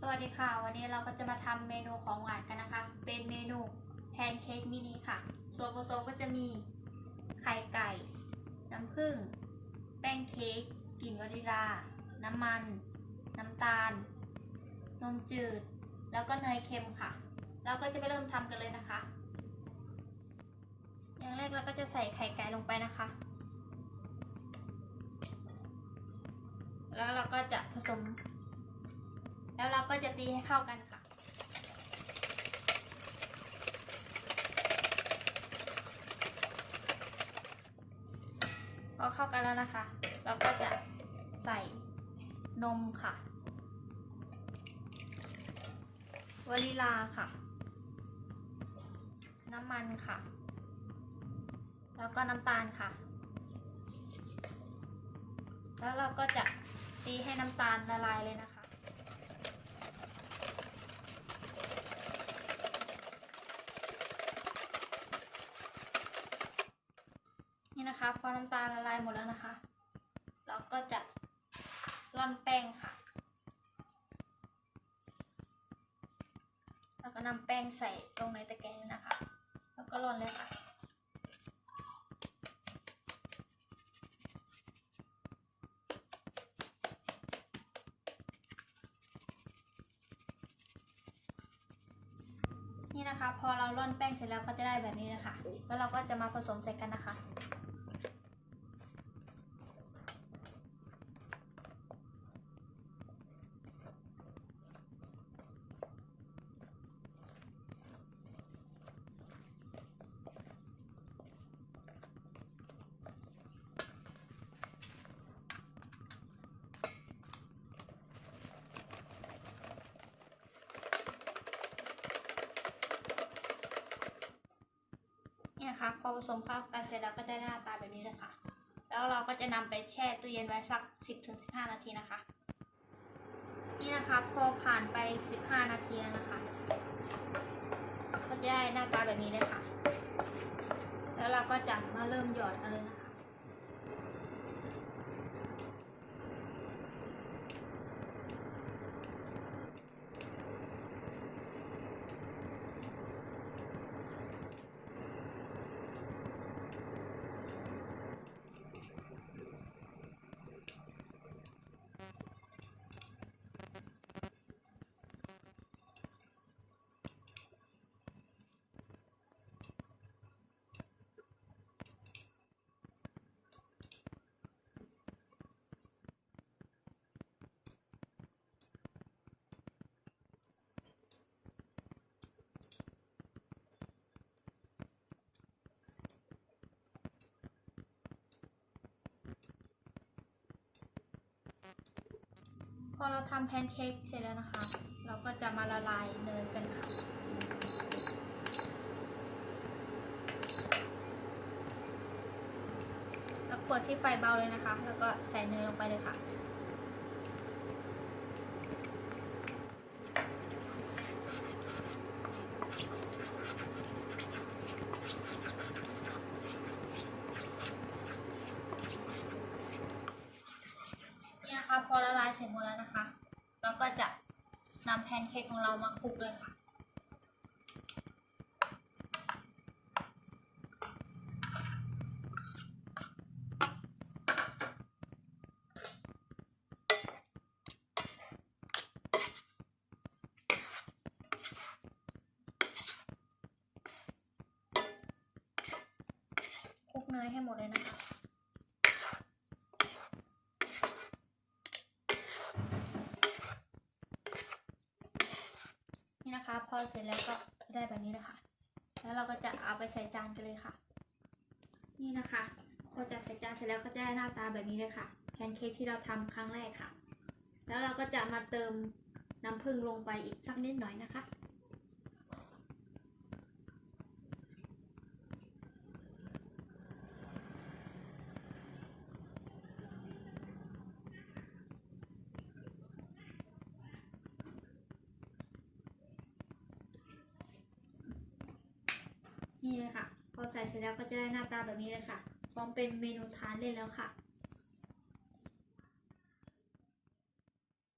สวัสดีค่ะ วันนี้เราก็จะมาทำเมนูของหวานกันนะคะ เป็นเมนูแพนเค้กมินิค่ะ ส่วนผสมก็จะมีไข่ไก่ น้ำผึ้งแป้งเค้กกลิ่นวานิลา น้ำมัน น้ำตาล นมจืด แล้วก็เนยเค็มค่ะ เราก็จะไปเริ่มทำกันเลยนะคะ อย่างแรกเราก็จะใส่ไข่ไก่ลงไปนะคะ แล้วเราก็จะผสม แล้วเราก็จะตีให้เข้ากันค่ะ พอเข้ากันแล้วนะคะ เราก็จะใส่นมค่ะวานิลาค่ะ น้ำมันค่ะ แล้วก็น้ำตาลค่ะ แล้วเราก็จะตีให้น้ำตาลละลายเลยนะคะ นะคะ พอน้ำตาลละลายหมดแล้วนะคะ เราก็จะร่อนแป้งค่ะ แล้วก็นำแป้งใส่ลงในตะแกรงนะคะ แล้วก็ร่อนเลยค่ะนี่นะคะ พอเราร่อนแป้งเสร็จแล้วก็จะได้แบบนี้เลยค่ะแล้วเราก็จะมาผสมใส่กันนะคะ นะคะ พอผสมเข้ากันเสร็จแล้วก็ได้หน้าตาแบบนี้เลยค่ะ แล้วเราก็จะนำไปแช่ตู้เย็นไว้สัก 10-15 นาทีนะคะ นี่นะคะพอผ่านไป 15 นาทีแล้วนะคะ ก็จะได้หน้าตาแบบนี้เลยค่ะ แล้วเราก็จะมาเริ่มหยอดกันเลยนะคะ พอเราทำแพนเค้กเสร็จแล้วนะคะ เราก็จะมาละลายเนยกันค่ะ แล้วเปิดที่ไฟเบาเลยนะคะ แล้วก็ใส่เนยลงไปเลยค่ะ นี่นะคะ พอละลายเสร็จหมดแล้วนะคะ เราก็จะนำแพนเค้กของเรามาคลุกเลยค่ะ คลุกเนยให้หมดเลยนะคะ นี่นะคะ พ อเสร็จแล้วก็จะได้แบบนี้เลยค่ะ แล้วเราก็จะเอาไปใส่จานกันเลยค่ะ นี่นะคะ พอจะใส่จานเสร็จแล้วก็จะได้หน้าตาแบบนี้เลยค่ะ แพนเค้กที่เราทำครั้งแรกค่ะ แล้วเราก็จะมาเติมน้ำผึ้งลงไปอีกสักนิดหน่อยนะคะ นี่เลยค่ะ พอใส่เสร็จแล้วก็จะได้หน้าตาแบบนี้เลยค่ะ พร้อมเป็นเมนูทานเล่นแล้วค่ะ